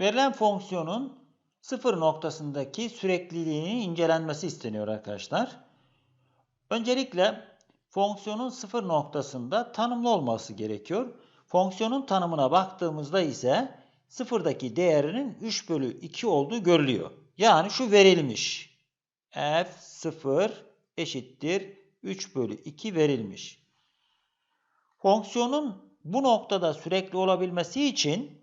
Verilen fonksiyonun sıfır noktasındaki sürekliliğinin incelenmesi isteniyor arkadaşlar. Öncelikle fonksiyonun sıfır noktasında tanımlı olması gerekiyor. Fonksiyonun tanımına baktığımızda ise sıfırdaki değerinin 3 bölü 2 olduğu görülüyor. Yani şu verilmiş. f sıfır eşittir 3 bölü 2 verilmiş. Fonksiyonun bu noktada sürekli olabilmesi için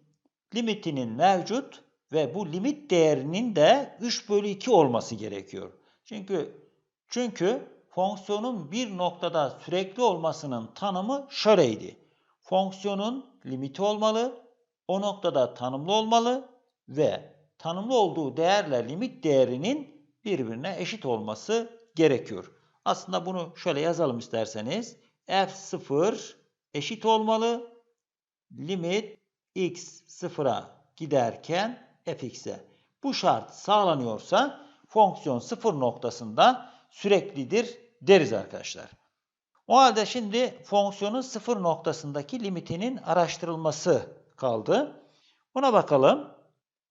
limitinin mevcut ve bu limit değerinin de 3 bölü 2 olması gerekiyor. Çünkü çünkü fonksiyonun bir noktada sürekli olmasının tanımı şöyleydi. Fonksiyonun limiti olmalı, o noktada tanımlı olmalı ve tanımlı olduğu değerle limit değerinin birbirine eşit olması gerekiyor. Aslında bunu şöyle yazalım isterseniz. f0 eşit olmalı. Limit x sıfıra giderken fx'e. Bu şart sağlanıyorsa fonksiyon sıfır noktasında süreklidir deriz arkadaşlar. O halde şimdi fonksiyonun sıfır noktasındaki limitinin araştırılması kaldı. Buna bakalım.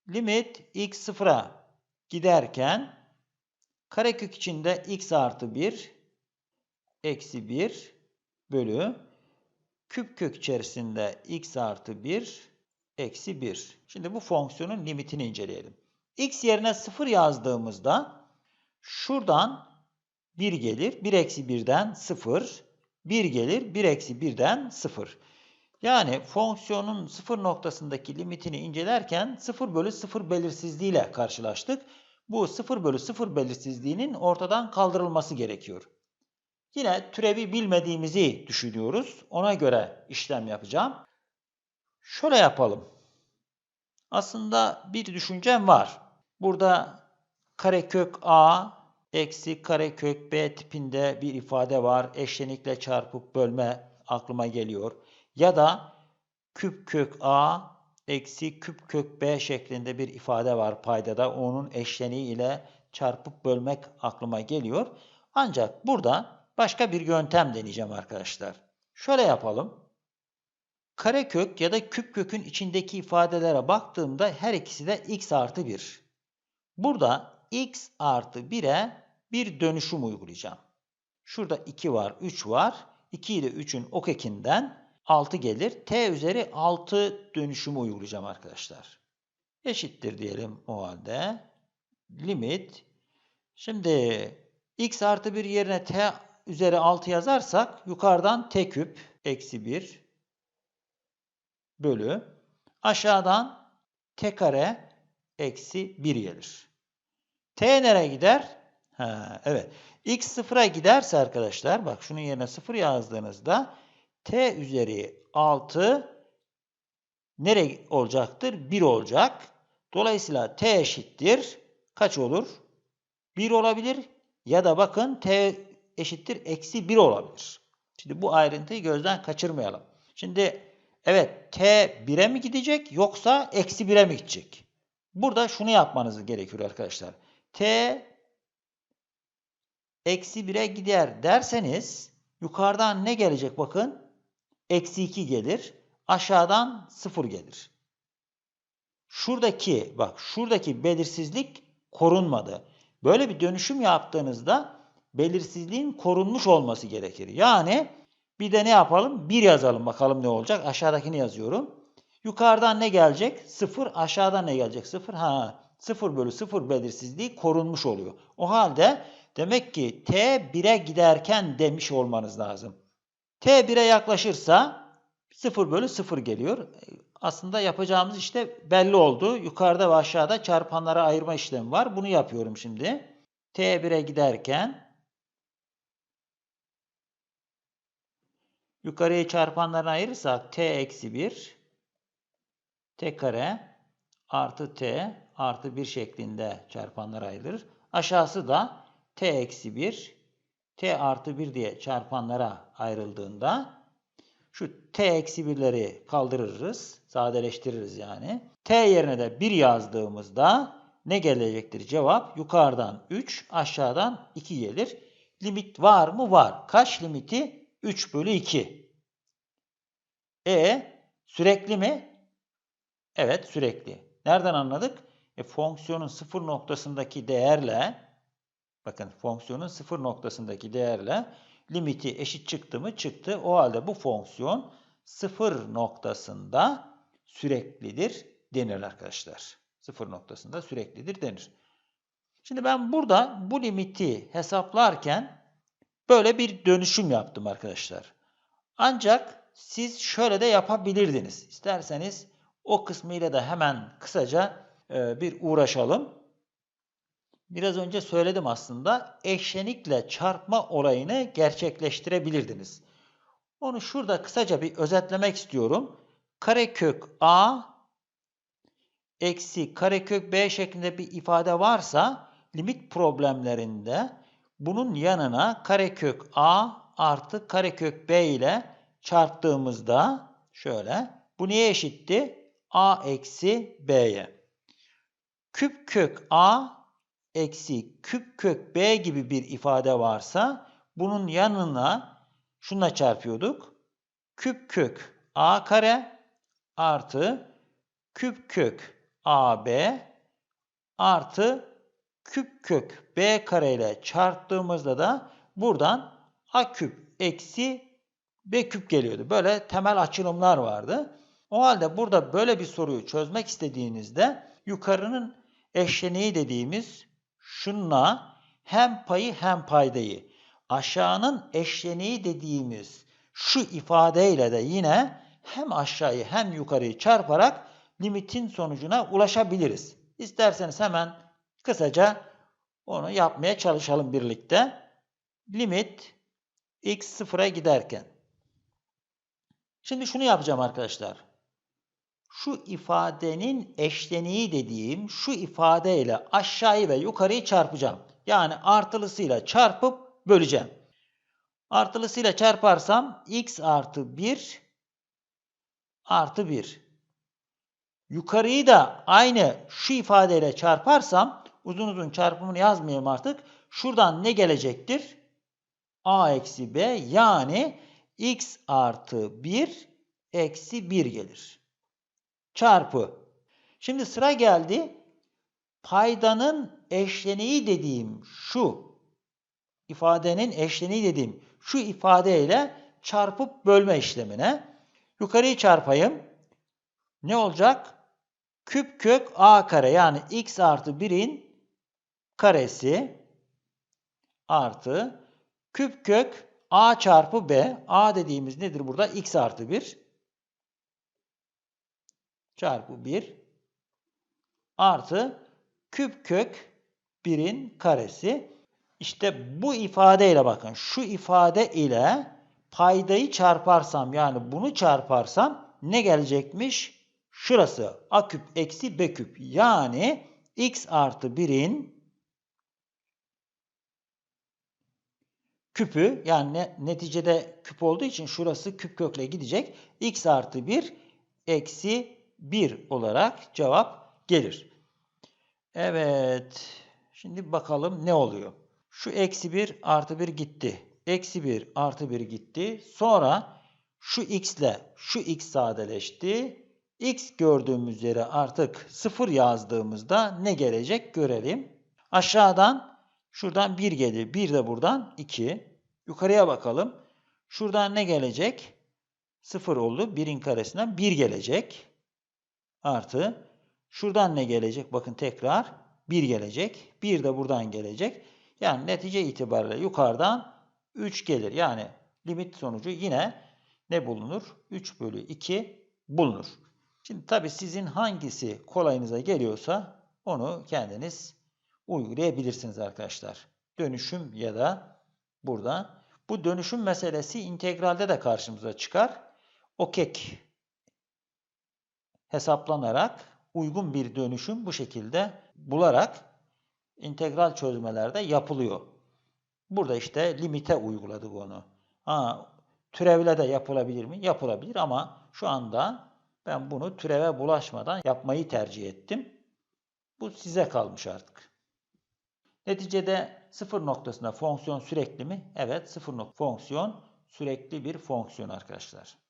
Limit x sıfıra giderken karekök içinde x artı 1 eksi 1 bölü küp kök içerisinde x artı 1 eksi 1. Şimdi bu fonksiyonun limitini inceleyelim. x yerine 0 yazdığımızda şuradan 1 gelir. 1 eksi 1'den 0. 1 gelir. 1 eksi 1'den 0. Yani fonksiyonun 0 noktasındaki limitini incelerken 0 bölü 0 belirsizliğiyle karşılaştık. Bu 0 bölü 0 belirsizliğinin ortadan kaldırılması gerekiyor. Yine türevi bilmediğimizi düşünüyoruz. Ona göre işlem yapacağım. Şöyle yapalım. Aslında bir düşüncem var. Burada karekök a eksi karekök b tipinde bir ifade var. Eşlenikle çarpıp bölme aklıma geliyor. Ya da küp kök a eksi küp kök b şeklinde bir ifade var paydada. Onun eşleniği ile çarpıp bölmek aklıma geliyor. Ancak burada başka bir yöntem deneyeceğim arkadaşlar. Şöyle yapalım. Karekök ya da küp kökün içindeki ifadelere baktığımda her ikisi de x artı 1. Burada x artı 1'e bir dönüşüm uygulayacağım. Şurada 2 var, 3 var. 2 ile 3'ün ok ekinden 6 gelir. t üzeri 6 dönüşümü uygulayacağım arkadaşlar. Eşittir diyelim o halde. Limit. Şimdi x artı 1 yerine t üzeri 6 yazarsak yukarıdan t küp eksi 1 bölü aşağıdan t kare eksi 1 gelir. t nereye gider? Ha, evet. x sıfıra giderse arkadaşlar bak şunun yerine 0 yazdığınızda t üzeri 6 nereye olacaktır? 1 olacak. Dolayısıyla t eşittir. Kaç olur? 1 olabilir. Ya da bakın t eşittir eksi 1 olabilir. Şimdi bu ayrıntıyı gözden kaçırmayalım. Şimdi evet t 1'e mi gidecek yoksa eksi 1'e mi gidecek? Burada şunu yapmanız gerekiyor arkadaşlar. t eksi 1'e gider derseniz yukarıdan ne gelecek bakın? Eksi 2 gelir. Aşağıdan 0 gelir. Şuradaki bak şuradaki belirsizlik korunmadı. Böyle bir dönüşüm yaptığınızda belirsizliğin korunmuş olması gerekir. Yani bir de ne yapalım? 1 yazalım bakalım ne olacak. Aşağıdakini yazıyorum. Yukarıdan ne gelecek? 0. Aşağıdan ne gelecek? 0. Ha, 0 bölü 0 belirsizliği korunmuş oluyor. O halde demek ki t 1'e giderken demiş olmanız lazım. t 1'e yaklaşırsa 0 bölü 0 geliyor. Aslında yapacağımız işte belli oldu. Yukarıda ve aşağıda çarpanlara ayırma işlemi var. Bunu yapıyorum şimdi. t 1'e giderken Yukarıya çarpanlarını ayırırsak t eksi 1 t kare artı t artı 1 şeklinde çarpanlara ayrılır. Aşağısı da t eksi 1 t artı 1 diye çarpanlara ayrıldığında şu t eksi 1'leri kaldırırız. Sadeleştiririz yani. t yerine de 1 yazdığımızda ne gelecektir cevap? Yukarıdan 3, aşağıdan 2 gelir. Limit var mı? Var. Kaç limiti? 3 bölü 2. E sürekli mi? Evet sürekli. Nereden anladık? E, fonksiyonun sıfır noktasındaki değerle bakın fonksiyonun sıfır noktasındaki değerle limiti eşit çıktı mı? Çıktı. O halde bu fonksiyon sıfır noktasında süreklidir denir arkadaşlar. Sıfır noktasında süreklidir denir. Şimdi ben burada bu limiti hesaplarken böyle bir dönüşüm yaptım arkadaşlar. Ancak siz şöyle de yapabilirdiniz. İsterseniz o kısmıyla da hemen kısaca e, bir uğraşalım. Biraz önce söyledim aslında eşlenikle çarpma olayını gerçekleştirebilirdiniz. Onu şurada kısaca bir özetlemek istiyorum. Karekök a eksi karekök b şeklinde bir ifade varsa limit problemlerinde bunun yanına karekök a artı karekök b ile çarptığımızda şöyle bu neye eşitti? a eksi b'ye. Küp kök a eksi küp kök b gibi bir ifade varsa bunun yanına şunla çarpıyorduk. Küp kök a kare artı küp kök ab artı küp kök b kare ile çarptığımızda da buradan a küp eksi b küp geliyordu. Böyle temel açılımlar vardı. O halde burada böyle bir soruyu çözmek istediğinizde yukarının eşleniği dediğimiz şunla hem payı hem paydayı aşağının eşleniği dediğimiz şu ifadeyle de yine hem aşağıyı hem yukarıyı çarparak limitin sonucuna ulaşabiliriz. İsterseniz hemen kısaca onu yapmaya çalışalım birlikte. Limit x sıfıra giderken. Şimdi şunu yapacağım arkadaşlar. Şu ifadenin eşleniği dediğim şu ifadeyle aşağıyı ve yukarıyı çarpacağım. Yani artılısıyla çarpıp böleceğim. Artılısıyla çarparsam x artı 1 artı 1. Yukarıyı da aynı şu ifadeyle çarparsam uzun uzun çarpımını yazmayayım artık. Şuradan ne gelecektir? a eksi b yani x artı 1 eksi 1 gelir. Çarpı. Şimdi sıra geldi. Paydanın eşleniği dediğim şu ifadenin eşleniği dediğim şu ifadeyle çarpıp bölme işlemine. Yukarıyı çarpayım. Ne olacak? Küp kök a kare yani x artı 1'in karesi artı küp kök a çarpı b. a dediğimiz nedir burada? x artı 1 çarpı 1 artı küp kök 1'in karesi. İşte bu ifadeyle bakın şu ifade ile paydayı çarparsam yani bunu çarparsam ne gelecekmiş? Şurası a küp eksi b küp yani x artı 1'in küpü yani neticede küp olduğu için şurası küp kökle gidecek. x artı 1 eksi 1 olarak cevap gelir. Evet. Şimdi bakalım ne oluyor. Şu eksi 1 artı 1 gitti. Eksi 1 artı 1 gitti. Sonra şu x ile şu x sadeleşti. x gördüğümüz yere artık 0 yazdığımızda ne gelecek görelim. Aşağıdan şuradan 1 gelir. 1 de buradan 2. Yukarıya bakalım. Şuradan ne gelecek? 0 oldu. 1'in karesinden 1 gelecek. Artı şuradan ne gelecek? Bakın tekrar 1 gelecek. 1 de buradan gelecek. Yani netice itibariyle yukarıdan 3 gelir. Yani limit sonucu yine ne bulunur? 3 bölü 2 bulunur. Şimdi tabii sizin hangisi kolayınıza geliyorsa onu kendiniz uygulayabilirsiniz arkadaşlar. Dönüşüm ya da burada. Bu dönüşüm meselesi integralde de karşımıza çıkar. O kek hesaplanarak uygun bir dönüşüm bu şekilde bularak integral çözmelerde yapılıyor. Burada işte limite uyguladık onu. Ha, türevle de yapılabilir mi? Yapılabilir ama şu anda ben bunu türeve bulaşmadan yapmayı tercih ettim. Bu size kalmış artık. Neticede sıfır noktasında fonksiyon sürekli mi? Evet sıfır nokta fonksiyon sürekli bir fonksiyon arkadaşlar.